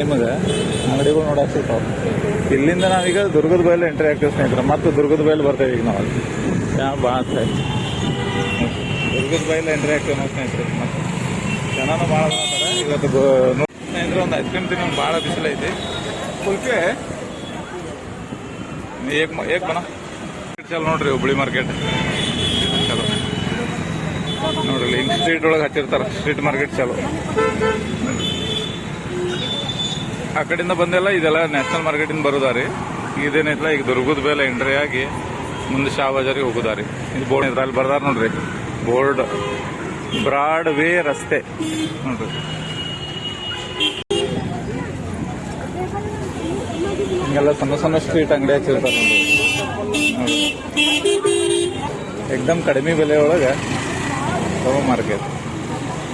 ನಿಮಗೆ ಅಂಗಡಿಗಳು ನೋಡಕ್ ಸಿಗ್ತಾವ. ಇಲ್ಲಿಂದ ನಾವೀಗ ದುರ್ಗದ ಬಯಲು ಎಂಟ್ರಿ ಆಗ್ತೀವಿ ಸ್ನೇಹಿತರೆ. ಮತ್ತು ದುರ್ಗದ ಬಯಲು ಬರ್ತೇವೆ ಈಗ ನಾವು. ಯಾ ಹೈ. ದುರ್ಗದ ಬಯಲು ಎಂಟ್ರಿ ಆಗ್ತೇವೆ ನಾವು ಸ್ನೇಹಿತರೆ. ಮತ್ತೆ ಜನನು ಭಾಳ ಇವತ್ತು ಸ್ನೇಹಿತರೆ, ಒಂದು ಐಸ್ ಕ್ರೀಮ್ ತಿನ್ನ ಭಾಳ ಬಿಸಿಲೈತಿ ಕುಲ್ಕೆ, ಏಕ್ ಏಕ್ ಬಣ ಚಲೋ ನೋಡ್ರಿ ಹುಬ್ಳಿ ಮಾರ್ಕೆಟ್ ಚಲೋ. ನೋಡ್ರಿ ಹಿಂಗ್ ಸ್ಟ್ರೀಟ್ ಒಳಗೆ ಹಚ್ಚಿರ್ತಾರೆ. ಸ್ಟ್ರೀಟ್ ಮಾರ್ಕೆಟ್ ಚಲೋ. ಆ ಕಡೆಯಿಂದ ಬಂದೆಲ್ಲ ಇದೆಲ್ಲ ನ್ಯಾಷನಲ್ ಮಾರ್ಕೆಟಿಂದ ಬರೋದಾರಿ ಇದೇನೈತಲ್ಲ ಈಗ ದುರ್ಗದ ಮೇಲೆ ಎಂಟ್ರಿ ಆಗಿ ಮುಂದೆ ಶಾ ಬಜಾರಿಗೆ ಹೋಗೋದಾರಿ. ಇದು ಬೋರ್ಡ್ ಇದ್ರ ಅಲ್ಲಿ ಬರ್ದಾರ ನೋಡ್ರಿ. ಬೋರ್ಡ್ ಬ್ರಾಡ್ ವೇ ರಸ್ತೆ. ನೋಡ್ರಿ. ಹಿಂಗೆಲ್ಲ ಸಣ್ಣ ಸಣ್ಣ ಸ್ಟ್ರೀಟ್ ಅಂಗಡಿ ಹಚ್ಚಿರ್ತಾರೆ ಎಕ್ದಮ್ ಕಡಿಮೆ ಬೆಲೆ ಒಳಗೆ ತಗೋ ಮಾರ್ಕೆಟ್.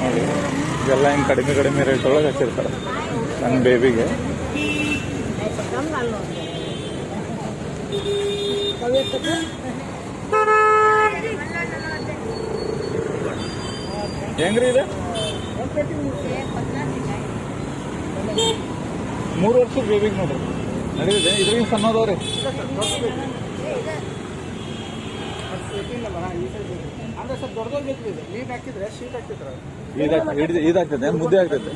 ನೋಡಿ ಇದೆಲ್ಲ ಹಿಂಗೆ ಕಡಿಮೆ ಕಡಿಮೆ ರೇಟ್ ಒಳಗೆ ಹಚ್ಚಿರ್ತಾರೆ. ನನ್ನ ಬೇಬಿಗೆ. ಹೆಂಗ್ರಿ ಇದೆ? ಮೂರು ವರ್ಷದ ಬೇಬಿಗೆ ನೋಡ್ರಿ. ನಡೀತಿದೆ. ಇದ್ರಿಗೆ ಸಣ್ಣದವ್ರಿ ಅಂದ್ರೆ ಸ್ವಲ್ಪ ದೊಡ್ಡದಾಗಿ ಬೇಕು ಇದು ನೀಟ್ ಹಾಕಿದ್ರೆ ಶೀಟ್ ಹಾಕಿದ್ರೆ ಇದಾಗ್ತದೆ, ಮುದ್ದೆ ಆಗ್ತದೆ.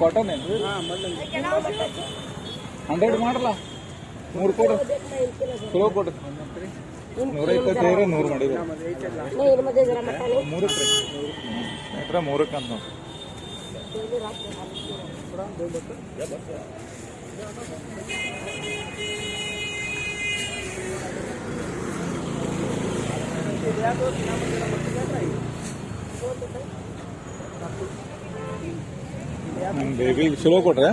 ಕಾಟನ್ ಮಣ್ಣಲ್ಲಿ ಹಂಡ್ರೆಡ್ ಮಾಡಲ್ಲ. ಮೂರು ಕೊಡು. ಕಿಲೋ ಕೊಡು. ನೂರ ಇಪ್ಪತ್ತೈದು ನೂರು ಮಾಡಿದ್ರು ಮೂರಕ್ಕೆ. ರೀ ಮೂರಕ್ಕೆ ಅಂತ ನೋಡಿ. ಬೇಬಿ ಚಲೋ ಕೊಟ್ರೆ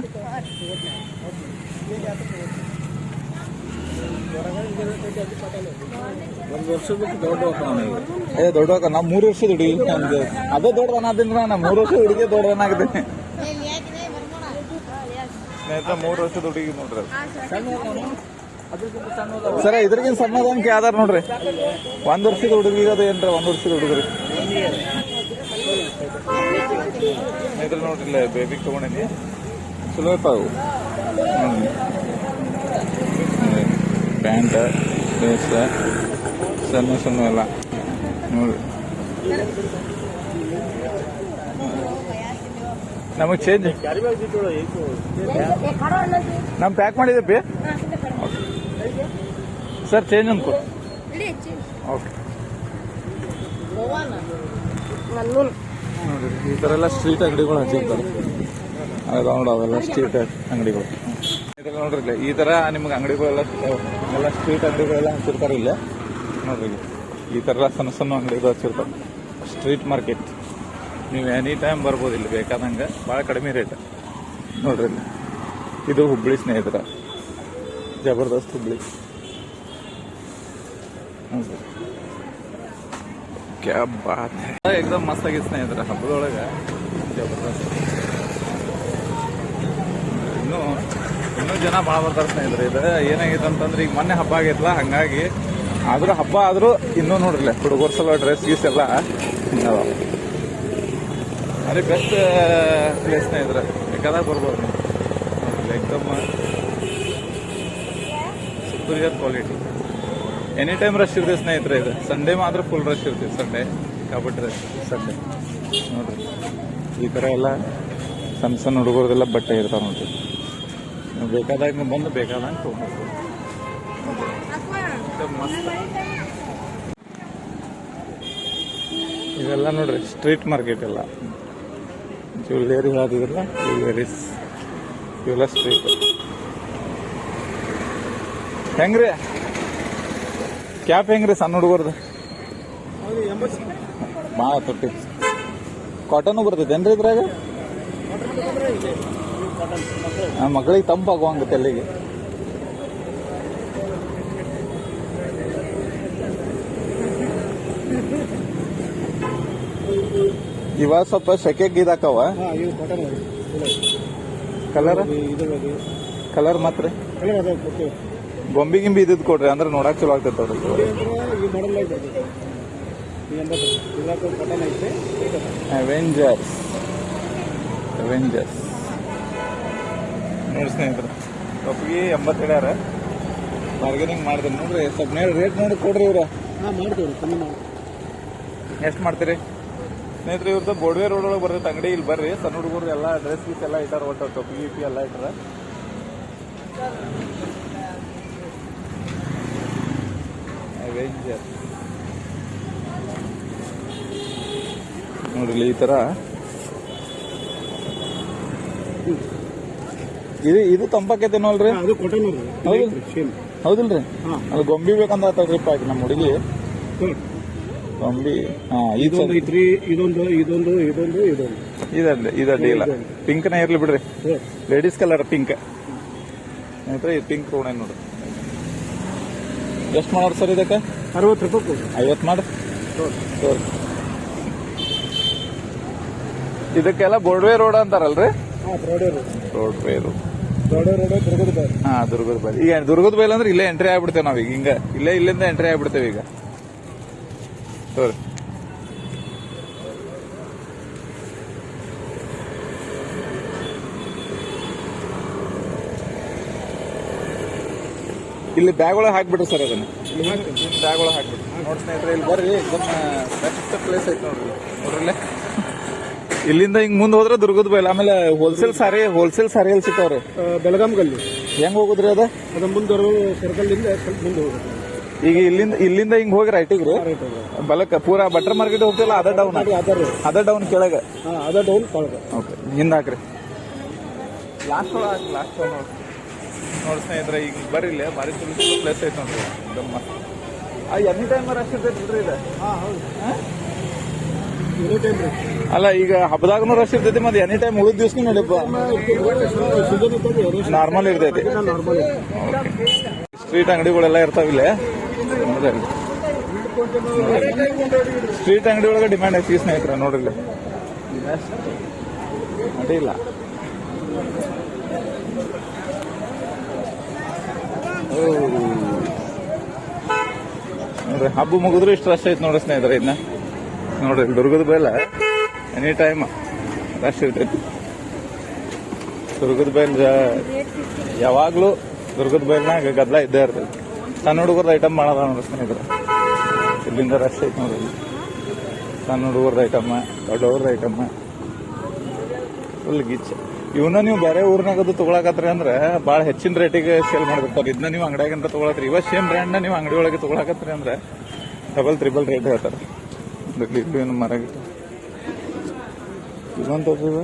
ಒಂದು ವರ್ಷದಕ್ಕೆ ದೊಡ್ಡ ಏ ದೊಡ್ಡ ನಾ ಮೂರು ವರ್ಷದ ಹುಡುಗಿ ನಮ್ದು ಅದೇ ದೊಡ್ಡದನಾದ್ರಿಂದ ನಾ ಮೂರು ವರ್ಷದ ಹುಡುಗಿ ದೊಡ್ಡದನಾಗಿದೆ ಸ್ನೇಹಿತರೆ ಮೂರು ವರ್ಷದ ಹುಡುಗಿ ನೋಡ್ರಿ ಅದು. ಅದಕ್ಕಿಂತ ಸಣ್ಣದ ಸರ ಇದ್ರಗಿನ ಸಣ್ಣದ ಅಂಕಿ ಯಾವ್ದಾರ ನೋಡ್ರಿ. ಒಂದ್ ವರ್ಷದ ಹುಡುಗಿಗೆ ಅದು ಏನ್ರ ಒಂದ್ ವರ್ಷದ ಹುಡುಗರಿ? ಇದ್ರ ನೋಡ್ರಿ ಇಲ್ಲ ಬೇಬಿ ತಗೊಂಡಿನಿ. ಚಲೋ ಇರ್ತಾವು ಪ್ಯಾಂಟ್ ಡ್ರೆಸ್ ಸಣ್ಣ ಸಣ್ಣ ಎಲ್ಲ. ನೋಡ್ರಿ. ನಮಗೆ ಚೇಂಜ್ ನಮ್ ಪ್ಯಾಕ್ ಮಾಡಿದೆ ಪಿ. ಸರ್ ಚೇಂಜ್ ಅನ್ಕೋ ಓಕೆ ನೋಡಿ ಈ ಥರ ಎಲ್ಲ ಸ್ಟ್ರೀಟ್ ಅಂಗಡಿಗಳು ಹಚ್ಚಿರ್ತಾರೆ. ಅದ ನೋಡಿ ಅವೆಲ್ಲ ಸ್ಟ್ರೀಟ್ ಅಂಗಡಿಗಳು. ಇದ್ರಲ್ಲಿ ನೋಡ್ರಿ ಇಲ್ಲಿ ಈ ಥರ ನಿಮ್ಗೆ ಅಂಗಡಿಗಳೆಲ್ಲ. ಎಲ್ಲ ಸ್ಟ್ರೀಟ್ ಅಂಗಡಿಗಳೆಲ್ಲ ಹಚ್ಚಿರ್ತಾರೆ ಇಲ್ಲೇ. ನೋಡ್ರಿ ಈ ಥರ ಎಲ್ಲ ಸಣ್ಣ ಸಣ್ಣ ಅಂಗಡಿಗಳು ಹಚ್ಚಿರ್ತಾರೆ. ಸ್ಟ್ರೀಟ್ ಮಾರ್ಕೆಟ್ ನೀವು ಎನಿ ಟೈಮ್ ಬರ್ಬೋದು ಇಲ್ಲಿ ಬೇಕಾದಂಗೆ ಭಾಳ ಕಡಿಮೆ ರೇಟ್ ನೋಡ್ರಿ ಇದು ಹುಬ್ಳಿ ಸ್ನೇಹಿತರ. ಜಬರ್ದಸ್ತ್ ಹುಬ್ಳಿ. ನೋಡ್ರಿ ಕ್ಯಾ ಬಾತ್ एकदम ಆಗಿತ್ತು ಸ್ನೇಹಿತರ ಹಬ್ಬದೊಳಗೆ ಜಬರ್ದಸ್ತ್ ಇನ್ನೂ ಇನ್ನೂ ಜನ ಭಾಳ ಬರ್ತಾರೆ ಸ್ನೇಹಿತರೆ ಇದು ಏನಾಗೈತೆ ಅಂತಂದ್ರೆ ಈಗ ಮೊನ್ನೆ ಹಬ್ಬ ಆಗೈತಲ್ಲ ಹಂಗಾಗಿ ಆದರೂ ಹಬ್ಬ ಆದರೂ ಇನ್ನೂ ನೋಡ್ರಲ್ಲ ಹುಡುಗರ ಸಲ ಡ್ರೆಸ್ ಗೀಸ್ ಎಲ್ಲ ಅದೇ ಬೆಸ್ಟ್ ಪ್ಲೇಸ್ ಸ್ನೇಹಿತರೆ ಬೇಕಾದಾಗ ಬರ್ಬೋದು ಎಕ್ದಮ್ superior quality any time rush ಇರ್ತೀವಿ ಸ್ನೇಹಿತರೆ ಇದು. ಸಂಡೇ ಮಾತ್ರ ಫುಲ್ ರಶ್ ಇರ್ತೀವಿ ಸಂಡೇ ಕಬಡ್ಡಿ ರಶ್ ಸಂಡೇ ನೋಡ್ರಿ. ಈ ಥರ ಎಲ್ಲ ಸಣ್ಣ ಸಣ್ಣ ಹುಡುಗರದೆಲ್ಲ ಬಟ್ಟೆ ಇರ್ತಾವೆ ನೋಡ್ರಿ. ನೀವು ಬೇಕಾದಾಗ ಬಂದು ಬೇಕಾದಂಗೆ ತೊಗೊಂಡು ಇದೆಲ್ಲ ನೋಡ್ರಿ ಸ್ಟ್ರೀಟ್ ಮಾರ್ಕೆಟ್ ಎಲ್ಲ. ಜ್ಯುವೆಲ್ಲರಿ ಆದಿದ್ರಲ್ಲ ಜ್ಯುವೆಲ್ಲರೀಸ್ ಇವೆಲ್ಲ ಸ್ಟ್ರೀಟ್ ಹೆಂಗ್ರಿ? ಕ್ಯಾಪ್ ಹೆಂಗ್ರಿ ಸಣ್ಣ ಹುಡುಗರ್ದು? ಭಾಳ ತೊಟ್ಟಿ. ಕಾಟನ್ ಬರ್ತೈತೇನ್ರಿ ಇದ್ರಾಗ? ಮಗಳಿಗೆ ತಂಪಾಗುವಂಗ ತೆಲ್ಲಿಗೆ ಇವಾಗ ಸ್ವಲ್ಪ ಸೆಕೆಗೆ ಇದಾಕವ ಕಲರ್ ಕಲರ್ ಮಾತ್ರ. ಗೊಂಬಿ ಗಿಂಬಿ ಇದ್ದದ್ ಕೊಡ್ರಿ ಅಂದ್ರೆ ನೋಡಕ್ ಚಲೋ ಆಗ್ತೈತೆ ಅವ್ರಿಗೆ ಅವೆಂಜರ್ಸ್ ಅವೆಂಜರ್ಸ್ ನೋಡಿ ಸ್ನೇಹಿತರೆ ಒಪ್ಪಿಗೆ ಎಂಬತ್ತು ಹೇಳ್ಯಾರ. ಬಾರ್ಗೇನಿಂಗ್ ಮಾಡ್ತೀನಿ ನೋಡ್ರಿ ಸ್ವಲ್ಪ ನೇರ ರೇಟ್ ನೋಡಿ ಕೊಡ್ರಿ ಇವ್ರ. ಎಷ್ಟು ಮಾಡ್ತೀರಿ? ಸ್ನೇಹಿತರೆ ಇವ್ರದ್ದು ಬೋಡ್ವೆ ರೋಡ್ ಒಳಗೆ ಬರ್ತೈತೆ ಅಂಗಡಿ ಇಲ್ಲಿ ಬರ್ರಿ. ಸಣ್ಣ ಹುಡುಗರು ಎಲ್ಲ ಡ್ರೆಸ್ ಗೀಸ್ ಎಲ್ಲ ಇಟ್ಟಾರ ಒಟ್ಟು ಟೊಪ್ಪಿ ಗಿಪ್ಪಿ ಎಲ್ಲ ಇಟ್ಟಾರ. ಅವೆಂಜರ್ ನೋಡ್ರಿ ಈ ತರ. ಇದು ಇದು ತಂಪಾಕೈತೆ. ಸೇಮ್ ಹೌದಿಲ್ರಿ? ಅದು ಗೊಂಬಿ ಬೇಕಂತ ಟ್ರಿಪ್ ಆಯ್ತು ನಮ್ಮ ಹುಡುಗಿ. ಗೊಂಬಿ ಹಾ ಇದು ಇದೊಂದು ಐತ್ರಿ ಇದೊಂದು ಇದೊಂದು ಇದೊಂದು ಇದೊಂದು. ಇದಲ್ಲ ಇದಲ್ಲ ಇಲ್ಲ. ಪಿಂಕ್ನೇ ಇರ್ಲಿ ಬಿಡ್ರಿ. ಲೇಡೀಸ್ ಕಲರ್ ಪಿಂಕ್ ಇದು ಪಿಂಕ್ ರೋಣ ನೋಡ್ರಿ. ಎಷ್ಟು ಮಾಡೋರು ಸರ್ ಇದಕ್ಕೆ? ಅರವತ್ತು ರೂಪಾಯಿ ಕೊಡಿ. ಐವತ್ತು ಮಾಡಿ. ತೋರಿ ಇದಕ್ಕೆಲ್ಲ ಬೋರ್ಡ್ವೇ ರೋಡ್ ಅಂತಾರಲ್ರಿ? ರೋಡ್ ರೋಡ್ ವೇ ರೋಡ್ ದುರ್ಗದ ಬಾರಿ ಹಾ ದುರ್ಗದ ಬೈಲ್ ಈಗ ದುರ್ಗದ ಬೈಲ್ ಅಂದ್ರೆ ಇಲ್ಲೇ ಎಂಟ್ರಿ ಆಗ್ಬಿಡ್ತೇವೆ ನಾವೀಗ. ಹಿಂಗ ಇಲ್ಲೇ ಇಲ್ಲಿಂದ ಎಂಟ್ರಿ ಆಗ್ಬಿಡ್ತೇವೆ ಈಗ. ತೋರಿ ಇಲ್ಲಿ ಬ್ಯಾಗ್ ಒಳಗೆ ಹಾಕ್ಬಿಟ್ರಿ ಸರ್ ಅದನ್ನ. ಬ್ಯಾಗ್ ಒಳಗೆ ಹಾಕ್ಬಿಡ್ರಿ ನೋಡಿ ಸ್ನೇಹಿತರೆ ಇಲ್ಲಿ ಬರ್ರಿ ಬೆಸ್ಟ್ ಪ್ಲೇಸ್ ಐತೆ ನೋಡ್ರಿ ನೋಡ್ರಲ್ಲೇ ಇಲ್ಲಿಂದ ಹಿಂಗ್ ಮುಂದೆ ಹೋದ್ರೆ ದುರ್ಗದ ಬೈಲ್ ಆಮೇಲೆ ಹೋಲ್ಸೇಲ್ ಸಾರಿ ಹೋಲ್ಸೇಲ್ ಸಾರಿ ಎಲ್ಲಿ ಸಿಗ್ತಾವ್ರಿ ಬೆಳಗಾಂ ಗಲ್ಲಿ ಹೆಂಗ್ ಹೋಗುದ್ರಿ ಅದ? ಅದು ಮುಂದೆ ಸರ್ಕಲ್ಲಿಂದ ಸ್ವಲ್ಪ ಮುಂದೆ ಹೋಗುತ್ತೆ. ಈಗ ಇಲ್ಲಿಂದ ಇಲ್ಲಿಂದ ಹಿಂಗ್ ಹೋಗಿ ರೈಟಿಗೆ ರೀ? ಬಲಕ್ಕ ಪೂರಾ ಬಟರ್ ಮಾರ್ಕೆಟ್ ಹೋಗ್ತಿಲ್ಲ ಅದ ಡೌನ್ ಅದು ಅದರ ಅದ ಡೌನ್ ಕೆಳಗೆ. ಹಾಂ ಅದ ಡೌನ್ ಕೊಳಗ. ಓಕೆ ಹಿಂದೆ ಹಾಕ್ರಿ. ಲಾಸ್ಟ್ ಲಾಸ್ಟ್ ನೋಡಿ ಸ್ನೇಹಿತರೆ ಈಗ ಬರೀಲಿ ಭಾರಿ ತುಳು ಪ್ಲೇಸ್ ಐತೆ ನೋಡ್ರಿ. ದಮ್ಮ ಎನಿ ಟೈಮ್ ರಶ್ ಬಿಡ್ರಿ ಹಾಂ ಹೌದು. ಅಲ್ಲ ಈಗ ಹಬ್ಬದಾಗನು ರಶ್ ಇರ್ತೈತಿ ಮತ್ತೆ ಎನಿ ಟೈಮ್ ಉಳಿದ ದಿವಸ ನಡಿಯಪ್ಪ ನಾರ್ಮಲ್ ಇರ್ತೈತಿ. ಸ್ಟ್ರೀಟ್ ಅಂಗಡಿಗಳೆಲ್ಲ ಇರ್ತಾವಿಲ್ಲ ಸ್ಟ್ರೀಟ್ ಅಂಗಡಿ ಒಳಗೆ ಡಿಮ್ಯಾಂಡ್ ಐತಿ ಸ್ನೇಹಿತರೆ ನೋಡ್ರಿ ಅಡ್ಡಿಲ್ಲ ನೋಡ್ರಿ, ಹಬ್ಬ ಮುಗಿದ್ರು ಇಷ್ಟು ರಶ್ ಐತಿ ನೋಡ್ರಿ ಸ್ನೇಹಿತರೆ ಇದನ್ನ ನೋಡ್ರಿ ದುರ್ಗದ ಬೈಲ ಎನಿ ಟೈಮ್ ರಶ್ ಇರ್ತೈತಿ ದುರ್ಗದ ಬೈಲ್ ಯಾವಾಗ್ಲೂ ದುರ್ಗದ ಬೈಲ್ನಾಗ ಗದ್ದಲ ಇದ್ದೇ ಇರ್ತೈತಿ. ಸಣ್ಣ ಹುಡುಗರದ ಐಟಮ್ ಮಾಡೋದ ನೋಡ್ರಿ ಸ್ನೇಹಿತರೆ. ಇಲ್ಲಿಂದ ರಶ್ ಐತಿ ನೋಡ್ರಿ. ಸಣ್ಣ ಹುಡುಗರದ ಐಟಮ್ ದೊಡ್ಡವ್ರದ ಐಟಮ್ ಫುಲ್ ಗಿಚ್ ಇವನ್ನ ನೀವು ಬೇರೆ ಊರ್ನಾಗದು ತಗೊಳಕತ್ರಿ ಅಂದ್ರೆ ಭಾಳ ಹೆಚ್ಚಿನ ರೇಟಿಗೆ ಸೇಲ್ ಮಾಡ್ಬಿಡ್ತಾರೆ ಇದನ್ನ ನೀವು ಅಂಗಡಿಯಾಗಂತ ತಗೊಳತ್ರಿ. ಇವ ಸೇಮ್ ಬ್ರ್ಯಾಂಡ್ನ ನೀವು ಅಂಗಡಿ ಒಳಗೆ ತಗೊಳಕತ್ರಿ ಅಂದ್ರೆ ಡಬಲ್ ತ್ರಿಬಲ್ ರೇಟ್ ಹೇಳ್ತಾರೆ. ಏನು ಮರ ಇದೊಂದು ಇವ.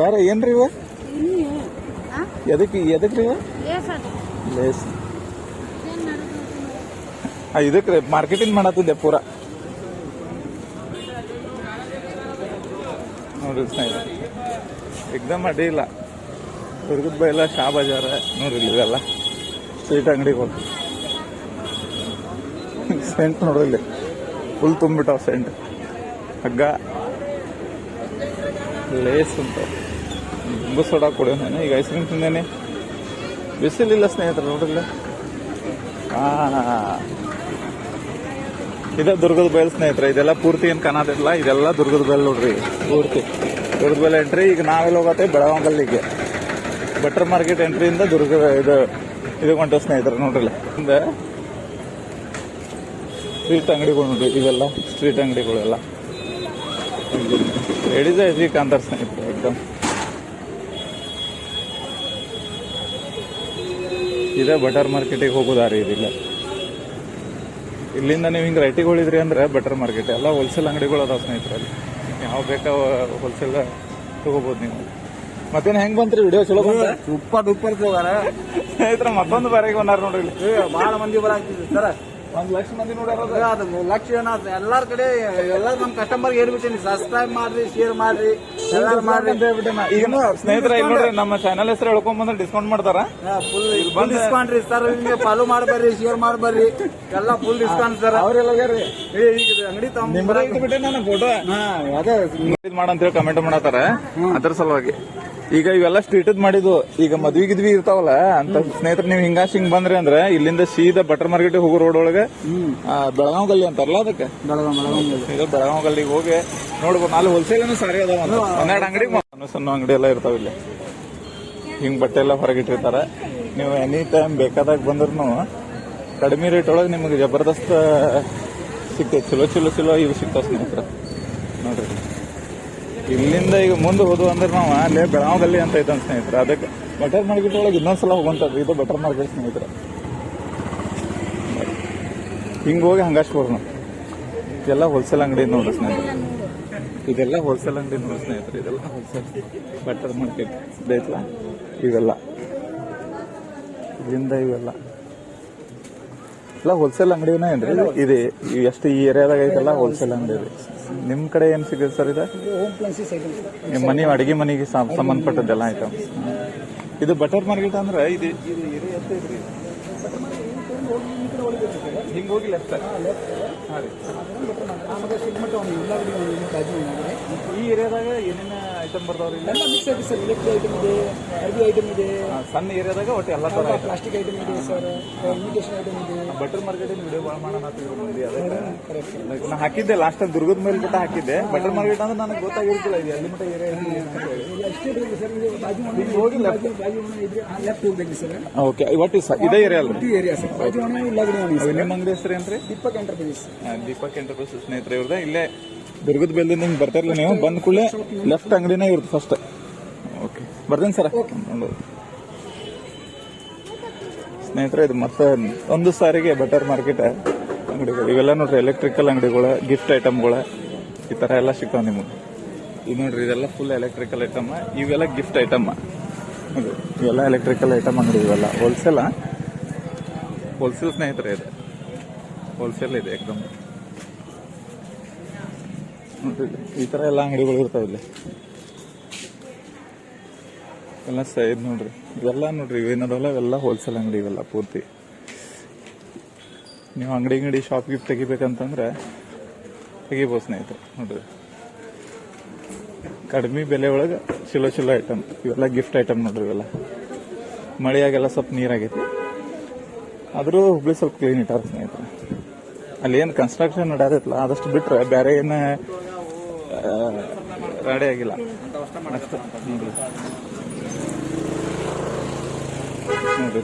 ಬೇರೆ ಏನ್ರಿ ಇವ? ಎದಕ್ಕೆ, ಎದಕ್ರಿ ಇವ? ಆ ಇದಕ್ಕೆ ಮಾರ್ಕೆಟಿಂಗ್ ಮಾಡತ್ತಿದ್ದೆ ಪೂರಾ. ನೋಡ್ರಿ ಸ್ನೇಹಿತರೆ. ಎಕ್ದಮ್ ಅಡ್ಡಿ ಇಲ್ಲ. ದುರ್ಗದ ಬೈಲ ಶಾ ಬಜಾರ ನೋಡಿಲ್ಲ ಇವೆಲ್ಲ. ಇವೆಲ್ಲ ಅಂಗಡಿ ಹೋಗಿ ಸೆಂಟ್ ನೋಡಿಲ್ಲ ಫುಲ್ ತುಂಬಿಟ್ಟಾವ ಸೆಂಟ್ ಹಗ್ಗ. ಲೇಸ್ ಅಂತ ನಿಂಬು ಸೋಡಾ ನಾನು. ಈಗ ಐಸ್ ಕ್ರೀಮ್ ತಿಂದೇನೆ. ಬಿಸಿಲಿಲ್ಲ ಸ್ನೇಹಿತರು ನೋಡಿಲ್ಲ ಹಾ ಇದೇ ದುರ್ಗದ ಬಯಲು ಸ್ನೇಹಿತರೆ, ಇದೆಲ್ಲ ಪೂರ್ತಿ ಏನು ಕಾಣೋದಿಲ್ಲ ಇದೆಲ್ಲ ದುರ್ಗದ ಬಯಲು ನೋಡ್ರಿ, ಪೂರ್ತಿ. ದುರ್ಗದ ಬಯಲು ಎಂಟ್ರಿ ಈಗ ನಾವೆಲ್ಲ ಹೋಗತ್ತೆ ಬೆಳಗಾವಿಗೆ ಬಟರ್ ಮಾರ್ಕೆಟ್ ಎಂಟ್ರಿಯಿಂದ ದುರ್ಗ, ಇದು ಇದು ಹೊಂಟ ಸ್ನೇಹಿತರೆ ನೋಡ್ರಿಲ್ಲ ಹಿಂದೆ ಸ್ಟ್ರೀಟ್ ಅಂಗಡಿಗಳು ನೋಡ್ರಿ, ಇವೆಲ್ಲ ಸ್ಟ್ರೀಟ್ ಅಂಗಡಿಗಳೆಲ್ಲ. ಲೇಡೀಸ್ ಐತಿ ಕಾಂತಾರ ಸ್ನೇಹಿತರೆ ಎಕ್ದಮ್ ಇದೇ ಬಟರ್ ಮಾರ್ಕೆಟಿಗೆ ಹೋಗೋದಾರಿ ಇದಿಲ್ಲ. ಇಲ್ಲಿಂದ ನೀವು ಹಿಂಗೆ ರೈಟಿಗಳು ಹೊಳಿದ್ರಿ ಅಂದ್ರೆ ಬಟರ್ ಮಾರ್ಕೆಟ್ ಎಲ್ಲ ಹೋಲ್ಸೇಲ್ ಅಂಗಡಿಗಳು ಅದಾವ ಸ್ನೇಹಿತರಲ್ಲಿ ಯಾವ ಬೇಕಾ ಹೋಲ್ಸೇಲ್ ತಗೋಬೋದು ನೀವು. ಮತ್ತೇನು ಹೆಂಗೆ ಬಂತ್ರಿ ವಿಡಿಯೋ ಚಲೋ ಬಂತ? ಸೂಪರ್ ಡೂಪರ್ ಸ್ನೇಹಿತರ ಮತ್ತೊಂದು ಬಾರಿಗೆ ಬಂದಾರ ನೋಡ್ರಿ ಭಾಳ ಮಂದಿ ಬರ ಸರ. ಒಂದ್ ಲಕ್ಷ ಮಂದಿ ನೋಡ್ಯಾರ ಅದು ಲಕ್ಷ ಎಲ್ಲಾರ ಕಡೆ ಎಲ್ಲಾರು ನಮ್ಮ ಕಸ್ಟಮರ್ ಹೇಳ್ಬಿಟ್ಟಿನಿ ಸಬ್ಸ್ಕ್ರೈಬ್ ಮಾಡ್ರಿ ಶೇರ್ ಮಾಡ್ರಿ ಎಲ್ಲಾರು ಮಾಡ್ರಿ ಈಗ ಸ್ನೇಹಿತರೆ ಇಲ್ಲಿ ನೋಡ್ರಿ ನಮ್ಮ ಚಾನಲ್ ಹೆಸರು ಹೇಳ್ಕೊಂಡ್ ಬಂದ್ರೆ ಡಿಸ್ಕೌಂಟ್ ಮಾಡ್ತಾರ. ಫುಲ್ ಫುಲ್ ಡಿಸ್ಕೌಂಟ್ ರೀ ಸರ್ ಹಿಂಗೆ ಫಾಲೋ ಮಾಡ್ಬರ್ರಿ ಶೇರ್ ಮಾಡ್ಬರ್ರಿ ಎಲ್ಲ ಫುಲ್ ಡಿಸ್ಕೌಂಟ್ ಸರ್ ಅವ್ರೆಲ್ಲ ಹೋಗ್ಯಾರ್ರಿ ಏ ಈಗ ಅಂಗಡಿ ತಮ್ಮ ನಿಮ್ರ ಬಿಟ್ಟೆ ನಾನು ಫೋಟೋ ಹಾ ಅದೇ. ಇದ್ ಮಾಡಂತೇಳಿ ಕಮೆಂಟ್ ಮಾಡತ್ತಾರ. ಅದ್ರ ಸಲುವಾಗಿ. ಈಗ ಇವೆಲ್ಲ ಸ್ಟ್ರೀಟದ್ ಮಾಡಿದ್ವು ಈಗ ಮದ್ವಿ ಗಿದ್ವಿ ಇರ್ತಾವಲ್ಲ ಅಂತ ಸ್ನೇಹಿತರೆ ನೀವು ಹಿಂಗಾಶ್ ಹಿಂಗ್ ಬಂದ್ರಿ ಅಂದ್ರೆ ಇಲ್ಲಿಂದ ಸೀದಾ ಬಟರ್ ಮಾರ್ಕೆಟ್ ಹೋಗೋ ರೋಡ್ ಒಳಗೆ. ಬೆಳಗಾವ್ ಗಲ್ಲಿ ಅಂತಾರಲ್ಲ ಅದಕ್ಕೆ? ಬೆಳಗಾವ್ ಗಲ್ಲಿಗೆ ಹೋಗಿ ನೋಡ್ಬೋದು ನಾಲ್ಕು ಹೋಲ್ಸೇಲ್ ಸಾರಿ ಅದಾವ ಹನ್ನೆರಡು ಅಂಗಡಿ ಸಣ್ಣ ಅಂಗಡಿ ಎಲ್ಲ ಇರ್ತಾವ ಇಲ್ಲಿ. ಹಿಂಗ್ ಬಟ್ಟೆ ಎಲ್ಲ ಹೊರಗಿಟ್ಟಿರ್ತಾರ ನೀವು ಎನಿ ಟೈಮ್ ಬೇಕಾದಾಗ ಬಂದ್ರೂ ಕಡಿಮೆ ರೇಟ್ ಒಳಗೆ ನಿಮಗೆ ಜಬರ್ದಸ್ತ್ ಸಿಗ್ತೈತೆ ಚಲೋ ಚಲೋ ಚಲೋ ಇವು ಸಿಗ್ತಾವೆ ಸ್ನೇಹಿತರೆ. ಇಲ್ಲಿಂದ ಈಗ ಮುಂದೆ ಹೋದ್ವು ಅಂದ್ರೆ ನಾವು ಅಲ್ಲೇ ಬೆಳಾವದಲ್ಲಿ ಅಂತ ಐತೆ ಸ್ನೇಹಿತರೆ. ಅದಕ್ಕೆ ಬಟರ್ ಮಾರ್ಕೆಟ್ ಒಳಗೆ ಇನ್ನೊಂದ್ಸಲ ಹೋಗುವಂಥದ್ದು. ಇದು ಬಟರ್ ಮಾರ್ಕೆಟ್ ಸ್ನೇಹಿತರೆ. ಹಿಂಗೆ ಹೋಗಿ ಹಂಗಷ್ಟು ನಾವು. ಇದೆಲ್ಲ ಹೋಲ್ಸೇಲ್ ಅಂಗಡಿ ನೋಡ್ರಿ ಸ್ನೇಹಿತರೆ. ಇದೆಲ್ಲ ಹೋಲ್ಸೇಲ್ ಅಂಗಡಿ ನೋಡಿ ಸ್ನೇಹಿತರೆ. ಇದೆಲ್ಲ ಹೋಲ್ಸೇಲ್ ಬಟರ್ ಮಾರ್ಕೆಟ್ ಇದೈತಲ್ಲ ಇವೆಲ್ಲ. ಇಲ್ಲಿಂದ ಇವೆಲ್ಲ. ಎಲ್ಲ ಹೋಲ್ಸೇಲ್ ಅಂಗಡಿನೇ ಏನ್ರಿ? ಇದು? ಎಷ್ಟು ಈ ಏರಿಯಾದಾಗ ಐತಲ್ಲ ಹೋಲ್ಸೇಲ್ ಅಂಗಡಿ ಇದೆ. ನಿಮ್ ಕಡೆ ಏನ್ ಸಿಗುತ್ತೆ ಸರ್ ಇದು? ಹೋಮ್ ಪ್ಲಾನ್ಸಿಸ್ ನಿಮ್ಮ ಮನೆ ಅಡಿಗೆ ಮನೆಗೆ ಸಂ- ಸಂಬಂಧಪಟ್ಟದ್ದೆಲ್ಲ ಐಟಮ್ ಇದು ಬಟರ್ ಮಾರ್ಕೆಟ್ ಅಂದ್ರೆ ಇದು ಇದು ಏರಿಯಾ ಎಷ್ಟು ಐತ್ರಿ ಹಿಂಗೆ ಹೋಗಿ ಲೆಫ್ಟ್ ಆಮೇಲೆ ಸಿಗ್ಮಟ್ಟ ಒಂದು ಉಳ್ಳಾಗಡ್ಡಿ ಒಂದು ಬಾಜು ಇದೆ. ಈ ಏರಿಯಾದಾಗ ಏನೇನು ಐಟಮ್ ಬರ್ತಾವ್ರಿ ಇಲ್ಲಿ ಎಲ್ಲ ಮಿಕ್ಸ್ ಐತೆ ಸರ್ ಎಲೆಕ್ಟ್ರಿಕ್ ಐಟಮ್ ಇದೆ ಅರ್ಬಿ ಐಟಮ್ ಇದೆ. ಸಣ್ಣ ಏರಿಯಾದಾಗ ಒಟ್ಟು ಎಲ್ಲ ತರ ಪ್ಲಾಸ್ಟಿಕ್ ಐಟಮ್ ಇದೆ ಸರ್ ಇಮಿಟೇಷನ್ ಐಟಮ್ ಇದೆ. ಬಟರ್ ಮಾರ್ಕೆಟ್ ವಿಡಿಯೋ ಭಾಳ ಮಾಡೋಣ ನಾ ಹಾಕಿದ್ದೆ ಲಾಸ್ಟ್ ದುರ್ಗದ ಮೇಲೆ ಕೂಡ ಹಾಕಿದ್ದೆ. ಬಟರ್ ಮಾರ್ಕೆಟ್ ಅಂದ್ರೆ ನನಗೆ ಗೊತ್ತಾಗಿರ್ತಿಲ್ಲ ಇದು ಎಲ್ಲಿ ಮಟ್ಟ ಏರಿಯಾ ಅಷ್ಟೇ ಬೇಕು ಸರ್ ಇದು ಬಾಜು ಇಲ್ಲಿ ಹೋಗಿ. ಬಾಜು ಬಾಜು ಇದ್ರೆ ಲೆಫ್ಟ್ ಹೋಗ್ಬೇಕು ಸರ್ ಓಕೆ ಒಟ್ಟು ಇದೇ ಏರಿಯಾ ಅಲ್ಲಿ? ಏರಿಯಾ ಸರ್ ಬಾಜು ಅವು ನಿಮ್ಮ ಅಂಗಡಿ ಹೆಸರು ಏನ್ರಿ? ದೀಪಕ್ ಎಂಟರ್ಪ್ರೈಸ್ ದೀಪಕ್ ಎಂಟರ್ಪ್ರೈಸ್ ಸ್ನೇಹಿತರೆ ಇವ್ರದ. ಇಲ್ಲೇ ದುರ್ಗದ ಬೆಲ್ದಿಂದ ನಿಮ್ಗೆ ಬರ್ತಾರಲ್ಲ ನೀವು. ಬಂದ ಕೂಡಲೇ ಲೆಫ್ಟ್ ಅಂಗಡಿನೇ ಇರುತ್ತೆ ಫಸ್ಟ್ ಓಕೆ ಬರ್ತೀನಿ ಸರ್. ಸ್ನೇಹಿತರೆ ಇದು ಮತ್ತೆ ಒಂದು ಸಾರಿಗೆ ಬಟರ್ ಮಾರ್ಕೆಟ್ ಅಂಗಡಿಗಳು. ಇವೆಲ್ಲ ನೋಡ್ರಿ ಎಲೆಕ್ಟ್ರಿಕಲ್ ಅಂಗಡಿಗಳು ಗಿಫ್ಟ್ ಐಟಮ್ಗಳು ಈ ಥರ ಎಲ್ಲ ಸಿಗ್ತಾವೆ ನಿಮಗೆ. ಇದು ನೋಡ್ರಿ ಇದೆಲ್ಲ ಫುಲ್ ಎಲೆಕ್ಟ್ರಿಕಲ್ ಐಟಮ್ ಇವೆಲ್ಲ ಗಿಫ್ಟ್ ಐಟಮ್ ಇವೆಲ್ಲ ಎಲೆಕ್ಟ್ರಿಕಲ್ ಐಟಮ್ ಅಂಗಡಿ ಇವೆಲ್ಲ ಹೋಲ್ಸೇಲ ಹೋಲ್ಸೇಲ್ ಸ್ನೇಹಿತರೆ ಇದೆ. ಹೋಲ್ಸೇಲ್ ಇದೆ ಏಕದಮ್ ಈ ತರ ಎಲ್ಲ ಅಂಗಡಿಗಳು ಇರ್ತಾವ ಇಲ್ಲಿ. ಎಲ್ಲ ಸೈಡ್ ನೋಡ್ರಿ, ಇವೆಲ್ಲ ನೋಡ್ರಿ ಇವೇನದಲ್ಲ ಇವೆಲ್ಲ ಹೋಲ್ಸೇಲ್ ಅಂಗಡಿ ಇವೆಲ್ಲ ಪೂರ್ತಿ. ನೀವು ಅಂಗಡಿ ಅಂಗಡಿ ಶಾಪ್ ಗಿಫ್ಟ್ ತೆಗಿಬೇಕಂತಂದ್ರೆ ತೆಗಿಬೋದು ಸ್ನೇಹಿತರೆ, ನೋಡ್ರಿ. ಕಡಿಮೆ ಬೆಲೆ ಒಳಗೆ ಚಲೋ ಚಲೋ ಐಟಮ್ ಇವೆಲ್ಲ ಗಿಫ್ಟ್ ಐಟಮ್ ನೋಡ್ರಿ ಇವೆಲ್ಲ. ಮಳೆಯಾಗೆಲ್ಲ ಸ್ವಲ್ಪ ನೀರಾಗೈತಿ. ಆದರೂ ಹುಬ್ಳಿ ಸ್ವಲ್ಪ ಕ್ಲೀನ್ ಇಟ್ಟಾರ ಸ್ನೇಹಿತರೆ. ಅಲ್ಲಿ ಏನು ಕನ್ಸ್ಟ್ರಕ್ಷನ್ ನಡೆಯತ್ತಲ್ಲ ಆದಷ್ಟು ಬಿಟ್ಟರೆ ಬೇರೆ ಏನು ರೆಡಿ ಆಗಿಲ್ಲ. ನೋಡ್ರಿ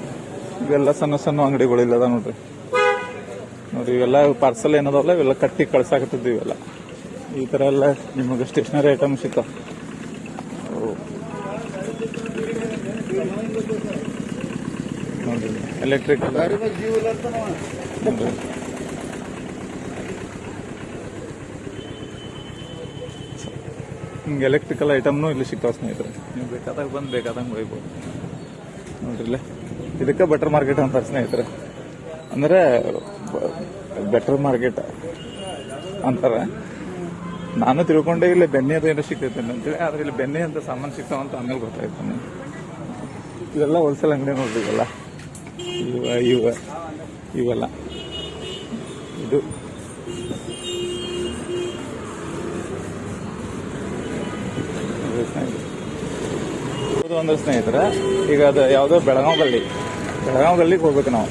ಇವೆಲ್ಲ ಸಣ್ಣ ಸಣ್ಣ ಅಂಗಡಿಗಳು ಇಲ್ಲದ ನೋಡ್ರಿ. ನೋಡ್ರಿ ಇವೆಲ್ಲ ಪಾರ್ಸಲ್ ಏನದಲ್ಲ ಇವೆಲ್ಲ ಕಟ್ಟಿ ಕಳ್ಸಾಕತ್ತಿದ್ವಿ ಇವೆಲ್ಲ. ಈ ತರ ಎಲ್ಲ ನಿಮಗೆ ಸ್ಟೇಷನರಿ ಐಟಮ್ ಸಿಗ್ತಾವ. ನೋಡ್ರಿ ಎಲೆಕ್ಟ್ರಿಕಲ್ ನೋಡ್ರಿ ಹಿಂಗೆ ಎಲೆಕ್ಟ್ರಿಕಲ್ ಐಟಮ್ನು ಇಲ್ಲಿ ಸಿಗ್ತಾವ ಸ್ನೇಹಿತರೆ. ನೀವು ಬೇಕಾದಾಗ ಬಂದು ಬೇಕಾದಂಗೆ ಒಯ್ಬೋದು. ನೋಡ್ರಿ ಇಲ್ಲೇ. ಇದಕ್ಕೆ ಬೆಟರ್ ಮಾರ್ಕೆಟ್ ಅಂತಾರೆ ಸ್ನೇಹಿತರೆ. ಅಂದರೆ ಬೆಟರ್ ಮಾರ್ಕೆಟ್ ಅಂತಾರೆ. ನಾನು ತಿಳ್ಕೊಂಡೆ ಇಲ್ಲಿ ಬೆಣ್ಣೆ ಅದು ಏನೋ ಸಿಗ್ತೈತೆ ಅಂತೇಳಿ ಆದ್ರೆ ಇಲ್ಲಿ ಬೆಣ್ಣೆ ಅಂತ ಸಾಮಾನು ಸಿಗ್ತಾವ ಅಂತ ಆಮೇಲೆ ಗೊತ್ತಾಯ್ತು ನನಗೆ ಇದೆಲ್ಲ ಹೋಲ್ಸೇಲ್ ಅಂಗಡಿ ನೋಡ್ರಿ ಇವೆಲ್ಲ. ಇವ ಇವ ಇವೆಲ್ಲ. ಇದು. ಅಂದ್ರೆ ಸ್ನೇಹಿತರೆ, ಈಗ ಅದು ಯಾವುದೋ ಬೆಳಗಾವ್ ಗಲ್ಲಿ ಬೆಳಗಾವ್ ಗಲ್ಲಿಗೆ ಹೋಗ್ಬೇಕು ನಾವು.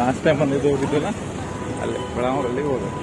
ಲಾಸ್ಟ್ ಟೈಮ್ ಬಂದಿದ್ದು ಹೋಗಿದ್ದಿಲ್ಲ ಅಲ್ಲಿ ಬೆಳಗಾವ್ ಗಲ್ಲಿಗೆ ಹೋಗ್ಬೇಕು.